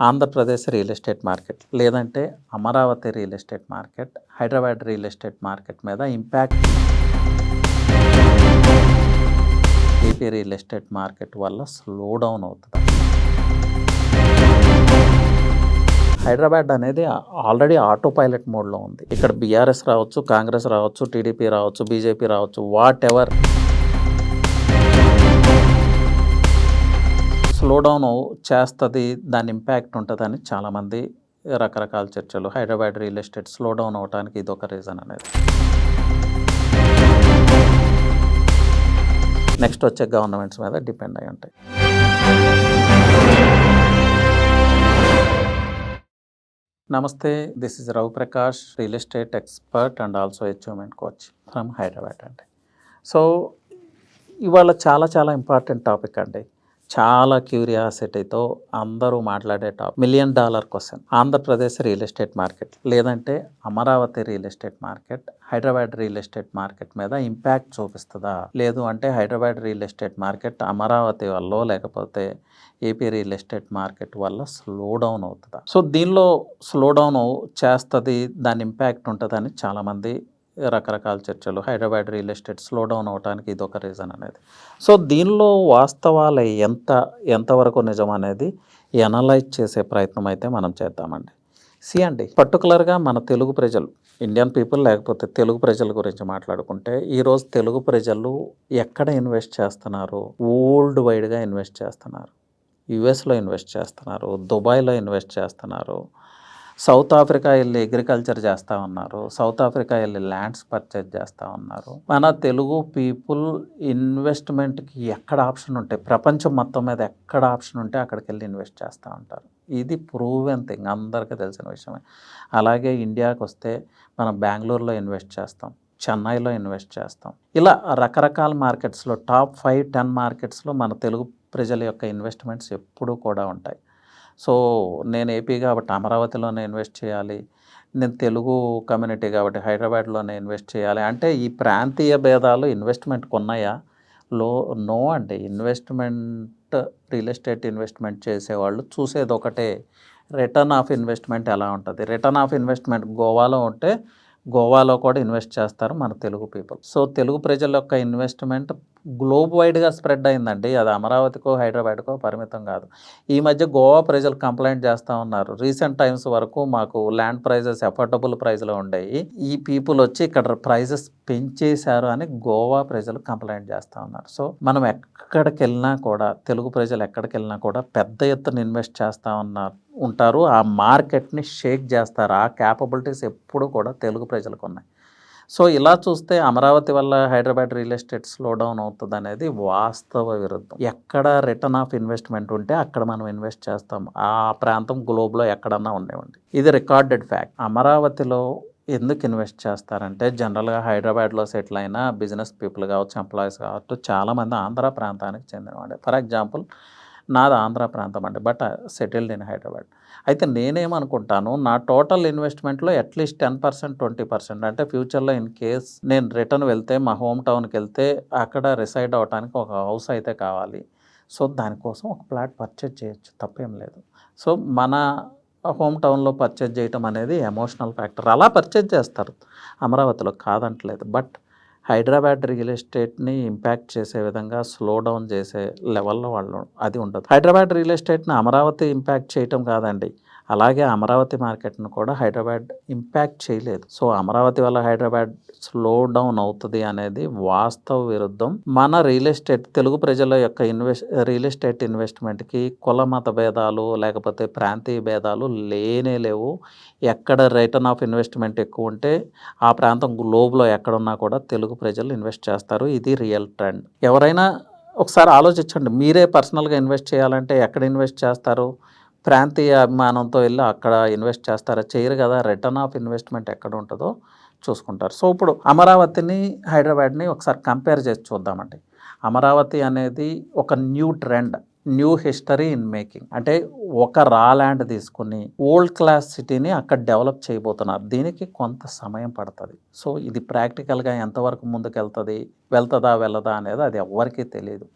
Andhra Pradesh real estate market లేదంటే Amaravati real estate market Hyderabad real estate market మీద impact. AP real estate market వల్ల slow down అవుతుంది. హైదరాబాద్ అనేది already auto pilot మోడ్లో ఉంది. ఇక్కడ బీఆర్ఎస్ రావచ్చు కాంగ్రెస్ రావచ్చు టీడీపీ రావచ్చు బీజేపీ రావచ్చు వాట్ ఎవర్ స్లో డౌన్ చేస్తుంది దాని ఇంపాక్ట్ ఉంటుందని చాలామంది రకరకాల చర్చలు. Hyderabad real estate slow down అవడానికి ఇది ఒక రీజన్ అనేది. నెక్స్ట్ వచ్చే గవర్నమెంట్స్ మీద డిపెండ్ అయి ఉంటాయి. నమస్తే this is Ravi Prakash real estate expert and also achievement coach from Hyderabad అండి. సో ఇవాళ చాలా చాలా ఇంపార్టెంట్ టాపిక్ అండి. చాలా క్యూరియాసిటీతో అందరూ మాట్లాడే top million dollar question. Andhra Pradesh real estate market లేదంటే Amaravati real estate market Hyderabad real estate market మీద ఇంపాక్ట్ చూపిస్తుందా? లేదు అంటే Hyderabad real estate market Amaravati వల్ల లేకపోతే ఏపీ రియల్ ఎస్టేట్ మార్కెట్ వల్ల స్లో డౌన్ అవుతుందా? సో దీనిలో స్లో డౌన్ చేస్తుంది దాని ఇంపాక్ట్ ఉంటుందని చాలామంది రకరకాల చర్చలు. Hyderabad real estate slow down అవడానికి ఇది ఒక రీజన్ అనేది. సో దీనిలో వాస్తవాలు ఎంత ఎంతవరకు నిజం అనేది ఎనలైజ్ చేసే ప్రయత్నం అయితే మనం చేద్దామండి. సి అండి పర్టికులర్గా మన తెలుగు ప్రజలు ఇండియన్ పీపుల్ లేకపోతే తెలుగు ప్రజల గురించి మాట్లాడుకుంటే ఈరోజు తెలుగు ప్రజలు ఎక్కడ ఇన్వెస్ట్ చేస్తున్నారు? వరల్డ్ వైడ్గా ఇన్వెస్ట్ చేస్తున్నారు. యుఎస్లో ఇన్వెస్ట్ చేస్తున్నారు. దుబాయ్లో ఇన్వెస్ట్ చేస్తున్నారు. సౌత్ ఆఫ్రికా వెళ్ళి అగ్రికల్చర్ చేస్తూ ఉన్నారు. సౌత్ ఆఫ్రికా వెళ్ళి ల్యాండ్స్ పర్చేజ్ చేస్తూ ఉన్నారు. మన తెలుగు పీపుల్ ఇన్వెస్ట్మెంట్కి ఎక్కడ ఆప్షన్ ఉంటే ప్రపంచం మొత్తం మీద ఎక్కడ ఆప్షన్ ఉంటే అక్కడికి వెళ్ళి ఇన్వెస్ట్ చేస్తూ ఉంటారు. ఇది ప్రూవెన్ థింగ్ అందరికీ తెలిసిన విషయమే. అలాగే ఇండియాకి వస్తే మనం బెంగళూరులో ఇన్వెస్ట్ చేస్తాం. చెన్నైలో ఇన్వెస్ట్ చేస్తాం. ఇలా రకరకాల మార్కెట్స్లో టాప్ ఫైవ్ టెన్ మార్కెట్స్లో మన తెలుగు ప్రజల యొక్క ఇన్వెస్ట్మెంట్స్ ఎప్పుడూ కూడా ఉంటాయి. సో నేను ఏపీ కాబట్టి అమరావతిలోనే ఇన్వెస్ట్ చేయాలి. నేను తెలుగు కమ్యూనిటీ కాబట్టి హైదరాబాద్లోనే ఇన్వెస్ట్ చేయాలి. అంటే ఈ ప్రాంతీయ భేదాలు ఇన్వెస్ట్మెంట్కి ఉన్నాయా లో నో అండి. ఇన్వెస్ట్మెంట్ రియల్ ఎస్టేట్ ఇన్వెస్ట్మెంట్ చేసేవాళ్ళు చూసేది ఒకటే. రిటర్న్ ఆఫ్ ఇన్వెస్ట్మెంట్ ఎలా ఉంటుంది? రిటర్న్ ఆఫ్ ఇన్వెస్ట్మెంట్ గోవాలో ఉంటే గోవాలో కూడా ఇన్వెస్ట్ చేస్తారు మన తెలుగు పీపుల్. సో తెలుగు ప్రజల యొక్క ఇన్వెస్ట్మెంట్ గ్లోబ్ వైడ్గా స్ప్రెడ్ అయిందండి. అది అమరావతికో హైదరాబాద్కో పరిమితం కాదు. ఈ మధ్య గోవా ప్రజలు కంప్లైంట్ చేస్తూ ఉన్నారు. రీసెంట్ టైమ్స్ వరకు మాకు ల్యాండ్ ప్రైజెస్ అఫోర్డబుల్ ప్రైస్లో ఉండేవి ఈ పీపుల్ వచ్చి ఇక్కడ ప్రైజెస్ పెంచేశారు అని గోవా ప్రజలు కంప్లైంట్ చేస్తూ ఉన్నారు. సో మనం ఎక్కడికి వెళ్ళినా కూడా తెలుగు ప్రజలు ఎక్కడికి వెళ్ళినా కూడా పెద్ద ఎత్తున ఇన్వెస్ట్ చేస్తూ ఉన్నారు ఉంటారు. ఆ మార్కెట్ని షేక్ చేస్తారు. ఆ క్యాపబిలిటీస్ ఎప్పుడు కూడా తెలుగు ప్రజలకు ఉన్నాయి. సో ఇలా చూస్తే అమరావతి వల్ల Hyderabad real estate slow down అవుతుంది అనేది వాస్తవ విరుద్ధం. ఎక్కడ రిటర్న్ ఆఫ్ ఇన్వెస్ట్మెంట్ ఉంటే అక్కడ మనం ఇన్వెస్ట్ చేస్తాం. ఆ ప్రాంతం గ్లోబ్లో ఎక్కడన్నా ఉండేవండి. ఇది రికార్డెడ్ ఫ్యాక్ట్. అమరావతిలో ఎందుకు ఇన్వెస్ట్ చేస్తారంటే జనరల్గా హైదరాబాద్లో సెటిల్ అయిన బిజినెస్ పీపుల్ కావచ్చు ఎంప్లాయీస్ కావచ్చు చాలామంది ఆంధ్ర ప్రాంతానికి చెందినవాడే. ఫర్ ఎగ్జాంపుల్ నాది ఆంధ్ర ప్రాంతం అండి బట్ సెటిల్డ్ ఇన్ హైదరాబాద్. అయితే నేనేమనుకుంటాను నా total ఇన్వెస్ట్మెంట్లో at least ten percent twenty percent అంటే ఫ్యూచర్లో ఇన్ కేస్ నేను రిటర్న్ వెళ్తే మా హోమ్ టౌన్కి వెళ్తే అక్కడ రిసైడ్ అవడానికి ఒక హౌస్ అయితే కావాలి. సో దానికోసం ఒక ప్లాట్ పర్చేజ్ చేయొచ్చు తప్పేం లేదు. సో మన హోమ్ టౌన్లో పర్చేజ్ చేయటం అనేది ఎమోషనల్ ఫ్యాక్టర్. అలా పర్చేజ్ చేస్తారు అమరావతిలో కాదంటలేదు బట్ హైదరాబాద్ రియల్ ఎస్టేట్ని ఇంపాక్ట్ చేసే విధంగా స్లో డౌన్ చేసే లెవెల్లో వాళ్ళు అది ఉండదు. హైదరాబాద్ రియల్ ఎస్టేట్ని అమరావతి ఇంపాక్ట్ చేయటం కాదండి. అలాగే అమరావతి మార్కెట్ను కూడా హైదరాబాద్ ఇంపాక్ట్ చేయలేదు. సో అమరావతి వల్ల హైదరాబాద్ స్లో డౌన్ అవుతుంది అనేది వాస్తవ విరుద్ధం. మన రియల్ ఎస్టేట్ తెలుగు ప్రజల యొక్క ఇన్వెస్ట్ రియల్ ఎస్టేట్ ఇన్వెస్ట్మెంట్కి కుల మత భేదాలు లేకపోతే ప్రాంతీయ భేదాలు లేనే లేవు. ఎక్కడ రిటర్న్ ఆఫ్ ఇన్వెస్ట్మెంట్ ఎక్కువ ఉంటే ఆ ప్రాంతం గ్లోబ్లో ఎక్కడున్నా కూడా తెలుగు ప్రజలు ఇన్వెస్ట్ చేస్తారు. ఇది రియల్ ట్రెండ్. ఎవరైనా ఒకసారి ఆలోచించండి. మీరే పర్సనల్గా ఇన్వెస్ట్ చేయాలంటే ఎక్కడ ఇన్వెస్ట్ చేస్తారు? ప్రాంతీయ అభిమానంతో వెళ్ళి అక్కడ ఇన్వెస్ట్ చేస్తారా? చేయరు కదా. రిటర్న్ ఆఫ్ ఇన్వెస్ట్మెంట్ ఎక్కడ ఉంటుందో చూసుకుంటారు. సో ఇప్పుడు అమరావతిని హైదరాబాద్ని ఒకసారి కంపేర్ చేసి చూద్దామండి. అమరావతి అనేది ఒక new trend new history in making. అంటే ఒక రా ల్యాండ్ తీసుకుని ఓల్డ్ క్లాస్ సిటీని అక్కడ డెవలప్ చేయబోతున్నారు. దీనికి కొంత సమయం పడుతుంది. సో ఇది ప్రాక్టికల్గా ఎంతవరకు ముందుకు వెళ్తుంది వెళ్తుందా వెళ్ళదా అనేది అది ఎవరికీ తెలియదు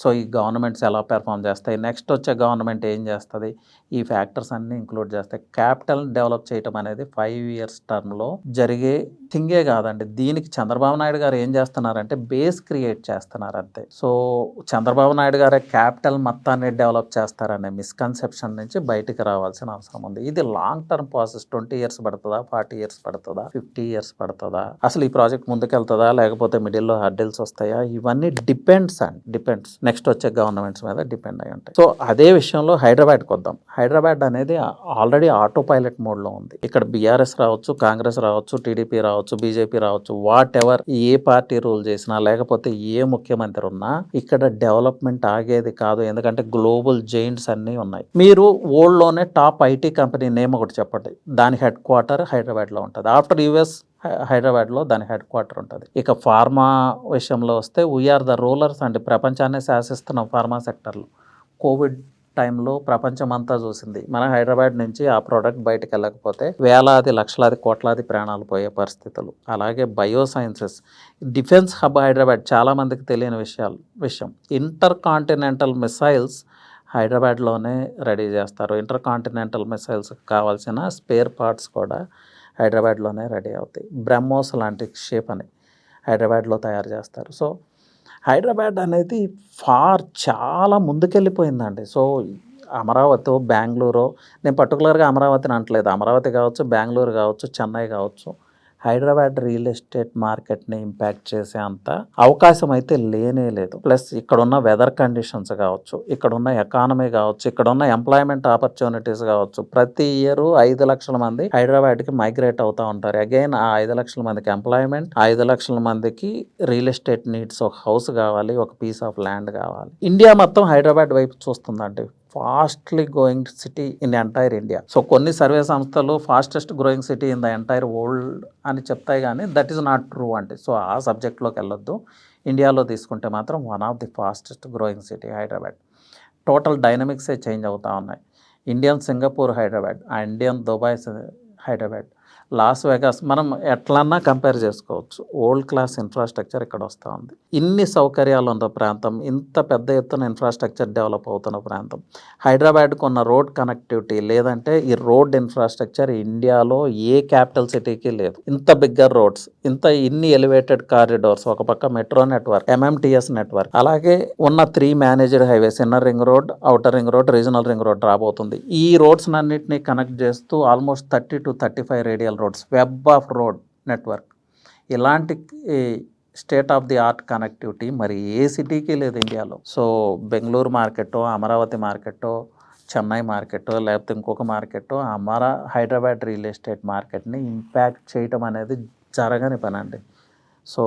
సో ఈ గవర్నమెంట్స్ ఎలా పెర్ఫామ్ చేస్తాయి? నెక్స్ట్ వచ్చే గవర్నమెంట్ ఏం చేస్తుంది? ఈ ఫ్యాక్టర్స్ అన్నీ ఇంక్లూడ్ చేస్తాయి క్యాపిటల్ డెవలప్ చేయటం అనేది ఫైవ్ ఇయర్స్ టర్మ్లో జరిగే థింగే కాదండి. దీనికి చంద్రబాబు నాయుడు గారు ఏం చేస్తున్నారంటే బేస్ క్రియేట్ చేస్తున్నారు అంతే సో చంద్రబాబు నాయుడు గారే క్యాపిటల్ మొత్తాన్ని డెవలప్ చేస్తారనే మిస్కన్సెప్షన్ నుంచి బయటికి రావాల్సిన అవసరం ఉంది. ఇది long term process twenty years పడుతుందా ఫార్టీ ఇయర్స్ పడుతుందా ఫిఫ్టీ ఇయర్స్ పడుతుందా? అసలు ఈ ప్రాజెక్ట్ ముందుకెళ్తుందా లేకపోతే మిడిల్లో హర్డిల్స్ వస్తాయా? ఇవన్నీ డిపెండ్స్ అండ్ డిపెండ్స్. నెక్స్ట్ వచ్చే గవర్నమెంట్స్ మీద డిపెండ్ అయి ఉంటాయి. సో అదే విషయంలో హైదరాబాద్కి వద్దాం. హైదరాబాద్ అనేది ఆల్రెడీ ఆటో పైలట్ మోడ్లో ఉంది. ఇక్కడ బీఆర్ఎస్ రావచ్చు కాంగ్రెస్ రావచ్చు టీడీపీ రావచ్చు బీజేపీ రావచ్చు వాట్ ఎవర్ ఏ పార్టీ రూల్ చేసినా లేకపోతే ఏ ముఖ్యమంత్రి ఉన్నా ఇక్కడ డెవలప్మెంట్ ఆగేది కాదు. ఎందుకంటే గ్లోబల్ జైంట్స్ అన్నీ ఉన్నాయి. మీరు ఓల్డ్లోనే టాప్ ఐటీ కంపెనీ నేమ్ ఒకటి చెప్పండి. దాని హెడ్ క్వార్టర్ హైదరాబాద్లో ఉంటుంది. ఆఫ్టర్ యుఎస్ హైదరాబాద్లో దాని హెడ్ క్వార్టర్ ఉంటుంది. ఇక ఫార్మా విషయంలో వస్తే వీఆర్ ద రూలర్స్ అండి ప్రపంచాన్ని శాసిస్తున్న ఫార్మా సెక్టర్లో. కోవిడ్ టైంలో ప్రపంచం అంతా చూసింది. మన హైదరాబాద్ నుంచి ఆ ప్రోడక్ట్ బయటకు వెళ్ళకపోతే వేలాది లక్షలాది కోట్లాది ప్రాణాలు పోయే పరిస్థితులు. అలాగే bio sciences defence hub Hyderabad చాలామందికి తెలియని విషయాలు విషయం. ఇంటర్ కాంటినెంటల్ మిసైల్స్ హైదరాబాద్లోనే రెడీ చేస్తారు. ఇంటర్ కాంటినెంటల్ మిసైల్స్ కావాల్సిన స్పేర్ పార్ట్స్ కూడా హైదరాబాద్లోనే రెడీ అవుతాయి. బ్రహ్మోస్ లాంటి షేప్ అని హైదరాబాద్లో తయారు చేస్తారు. సో హైదరాబాద్ అనేది ఫార్ చాలా ముందుకెళ్ళిపోయిందండి. సో అమరావతి బెంగళూరు నేను పర్టికులర్గా అమరావతిని అంటలేదు. అమరావతి కావచ్చు బెంగళూరు కావచ్చు చెన్నై కావచ్చు. హైదరాబాద్ రియల్ ఎస్టేట్ మార్కెట్ని ఇంపాక్ట్ చేసే అంత అవకాశం అయితే లేనే లేదు. ప్లస్ ఇక్కడ ఉన్న వెదర్ కండిషన్స్ కావచ్చు ఇక్కడ ఉన్న ఎకానమీ కావచ్చు ఇక్కడ ఉన్న ఎంప్లాయ్మెంట్ ఆపర్చునిటీస్ కావచ్చు ప్రతి ఇయర్ ఐదు లక్షల మంది హైదరాబాద్కి మైగ్రేట్ అవుతూ ఉంటారు. అగైన్ ఆ ఐదు లక్షల మందికి ఎంప్లాయ్మెంట్ ఐదు లక్షల మందికి రియల్ ఎస్టేట్ నీడ్స్ ఒక హౌస్ కావాలి ఒక పీస్ ఆఫ్ ల్యాండ్ కావాలి. ఇండియా మొత్తం హైదరాబాద్ వైపు చూస్తుందండి. Fastly going city in entire India. So కొన్ని సర్వే సంస్థలు fastest growing city in the entire world అని చెప్తాయి కానీ దట్ ఈస్ నాట్ ట్రూ అంటే సో ఆ సబ్జెక్ట్లోకి వెళ్ళొద్దు. ఇండియాలో తీసుకుంటే మాత్రం one of the fastest growing city Hyderabad. Total డైనమిక్సే change అవుతూ ఉన్నాయి. ఇండియన్ సింగపూర్ హైదరాబాద్ ఆ Indian Dubai Hyderabad. Las Vegas మనం ఎట్లన్నా కంపేర్ చేసుకోవచ్చు. ఓల్డ్ క్లాస్ ఇన్ఫ్రాస్ట్రక్చర్ ఇక్కడ వస్తూ ఉంది. ఇన్ని సౌకర్యాలు ఉన్న ప్రాంతం ఇంత పెద్ద ఎత్తున ఇన్ఫ్రాస్ట్రక్చర్ డెవలప్ అవుతున్న ప్రాంతం. హైదరాబాద్కు ఉన్న రోడ్ కనెక్టివిటీ లేదంటే ఈ రోడ్ ఇన్ఫ్రాస్ట్రక్చర్ ఇండియాలో ఏ క్యాపిటల్ సిటీకి లేదు. ఇంత బిగ్గర్ రోడ్స్ ఇంత ఇన్ని ఎలివేటెడ్ కారిడోర్స్ ఒక పక్క మెట్రో నెట్వర్క్ ఎంఎంటిఎస్ నెట్వర్క్ అలాగే ఉన్న three managed highways inner ring road outer ring road regional ring road రాబోతుంది ఈ రోడ్స్ అన్నింటినీ కనెక్ట్ చేస్తూ almost thirty to thirty five radial roads web of road network ఇలాంటి state of the art connectivity మరి ఏ సిటీకి లేదు ఇండియాలో సో బెంగళూరు మార్కెట్టో అమరావతి మార్కెట్టో చెన్నై మార్కెట్టో లేకపోతే ఇంకొక మార్కెట్టో అమరా హైదరాబాద్ రియల్ ఎస్టేట్ మార్కెట్ని ఇంపాక్ట్ చేయటం అనేది జరగని పని అండి. So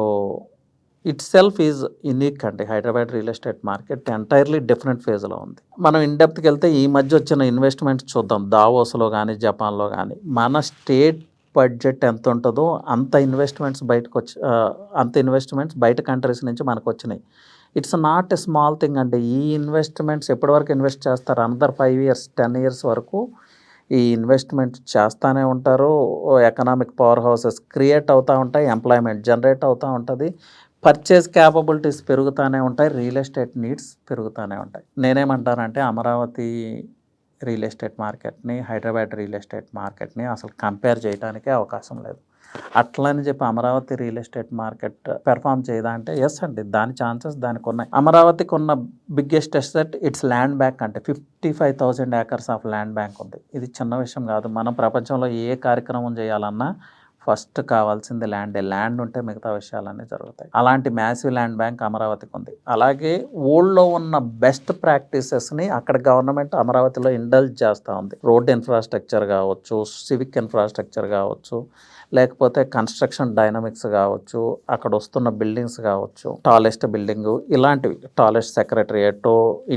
itself is unique అండి. Hyderabad real estate market entirely different ఫేజ్లో ఉంది. మనం ఇండెప్త్కి వెళ్తే ఈ మధ్య వచ్చిన ఇన్వెస్ట్మెంట్స్ చూద్దాం. దావోస్లో కానీ జపాన్లో కానీ మన స్టేట్ బడ్జెట్ ఎంత ఉంటుందో అంత ఇన్వెస్ట్మెంట్స్ బయటకు వచ్చి అంత ఇన్వెస్ట్మెంట్స్ బయట కంట్రీస్ నుంచి మనకు వచ్చినాయి. It's not a small thing అండి. ఈ ఇన్వెస్ట్మెంట్స్ ఎప్పటి వరకు ఇన్వెస్ట్ చేస్తారు? Another five years ten years వరకు ఈ ఇన్వెస్ట్మెంట్ చేస్తూనే ఉంటారు. ఎకనామిక్ పవర్ హౌసెస్ క్రియేట్ అవుతూ ఉంటాయి. ఎంప్లాయ్మెంట్ జనరేట్ అవుతూ ఉంటుంది. పర్చేస్ క్యాపబిలిటీస్ పెరుగుతూనే ఉంటాయి రియల్ ఎస్టేట్ నీడ్స్ పెరుగుతూనే ఉంటాయి. నేనేమంటానంటే అమరావతి రియల్ ఎస్టేట్ మార్కెట్ని హైదరాబాద్ రియల్ ఎస్టేట్ మార్కెట్ని అసలు కంపేర్ చేయడానికే అవకాశం లేదు. అట్లని చెప్పి Amaravati real estate market perform చేయదా అంటే ఎస్ అండి దాని ఛాన్సెస్ దానికి ఉన్నాయి. అమరావతికి ఉన్న biggest asset it's land bank అంటే fifty five thousand acres of land bank ఉంది. ఇది చిన్న విషయం కాదు. మనం ప్రపంచంలో ఏ కార్యక్రమం చేయాలన్నా ఫస్ట్ కావాల్సింది ల్యాండ్. ల్యాండ్ ఉంటే మిగతా విషయాలన్నీ జరుగుతాయి. అలాంటి మ్యాసివ్ ల్యాండ్ బ్యాంక్ అమరావతికి ఉంది. అలాగే ఊళ్ళో ఉన్న బెస్ట్ ప్రాక్టీసెస్ని అక్కడ గవర్నమెంట్ అమరావతిలో ఇండల్జ్ చేస్తూ ఉంది. రోడ్ ఇన్ఫ్రాస్ట్రక్చర్ కావచ్చు సివిక్ ఇన్ఫ్రాస్ట్రక్చర్ కావచ్చు లేకపోతే కన్స్ట్రక్షన్ డైనమిక్స్ కావచ్చు అక్కడ వస్తున్న బిల్డింగ్స్ కావచ్చు టాలెస్ట్ బిల్డింగ్ ఇలాంటివి. టాలెస్ట్ సెక్రటరియేట్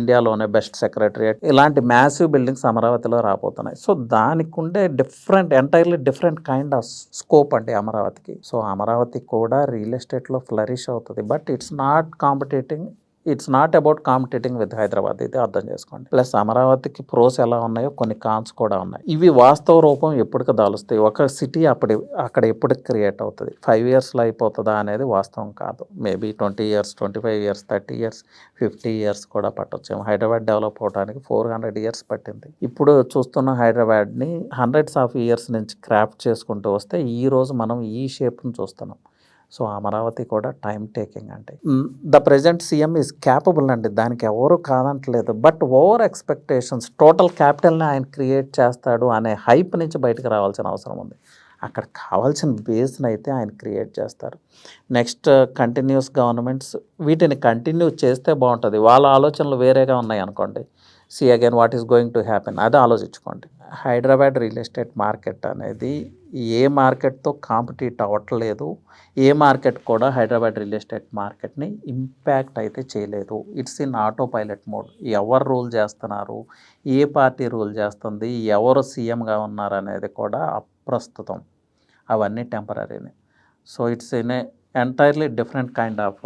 ఇండియాలోనే బెస్ట్ సెక్రటరియేట్ ఇలాంటి మ్యాసివ్ బిల్డింగ్స్ అమరావతిలో రాబోతున్నాయి. సో దానికి ఉండే different entirely different kind of scope అండి అమరావతికి. సో అమరావతి కూడా రియల్ ఎస్టేట్లో ఫ్లరిష్ అవుతుంది. But it's not competing it's not about competing with Hyderabad ఇది అర్థం చేసుకోండి. ప్లస్ అమరావతికి ప్రోస్ ఎలా ఉన్నాయో కొన్ని కాన్స్ కూడా ఉన్నాయి. ఇవి వాస్తవ రూపం ఎప్పటికి దాలుస్తాయి. ఒక సిటీ అప్పుడు అక్కడ ఎప్పటికి క్రియేట్ అవుతుంది? ఫైవ్ ఇయర్స్లో అయిపోతుందా అనేది వాస్తవం కాదు. Maybe twenty years twenty five years thirty years fifty years కూడా పట్టొచ్చు హైదరాబాద్ డెవలప్ అవడానికి ఫోర్ హండ్రెడ్ ఇయర్స్ పట్టింది. ఇప్పుడు చూస్తున్న హైదరాబాద్ని హండ్రెడ్స్ ఆఫ్ ఇయర్స్ నుంచి క్రాఫ్ట్ చేసుకుంటూ వస్తే ఈ రోజు మనం ఈ షేప్ను చూస్తున్నాం. సో అమరావతి కూడా టైం టేకింగ్ అంటే the present CM is capable అండి. దానికి ఎవరు కాదంటలేదు. బట్ ఓవర్ ఎక్స్పెక్టేషన్స్ టోటల్ క్యాపిటల్ని ఆయన క్రియేట్ చేస్తాడు అనే హైప్ నుంచి బయటకు రావాల్సిన అవసరం ఉంది. అక్కడ కావాల్సిన బేస్ని అయితే ఆయన క్రియేట్ చేస్తారు. నెక్స్ట్ కంటిన్యూస్ గవర్నమెంట్స్ వీటిని కంటిన్యూ చేస్తే బాగుంటుంది. వాళ్ళ ఆలోచనలు వేరేగా ఉన్నాయి అనుకోండి. See again what is going to happen అది ఆలోచించుకోండి. హైదరాబాద్ రియల్ ఎస్టేట్ మార్కెట్ అనేది ఏ మార్కెట్తో కాంపిటీట్ అవ్వట్లేదు. ఏ మార్కెట్ కూడా హైదరాబాద్ రియల్ ఎస్టేట్ మార్కెట్ని ఇంపాక్ట్ అయితే చేయలేదు. It's in auto pilot mode ఎవరు రూల్ చేస్తున్నారు? ఏ పార్టీ రూల్ చేస్తుంది? ఎవరు సీఎంగా ఉన్నారు అనేది కూడా అప్రస్తుతం. అవన్నీ టెంపరీని so it's in a entirely different kind of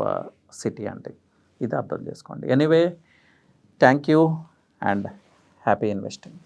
city అండి. ఇది అర్థం చేసుకోండి. Anyway thank you and happy investing.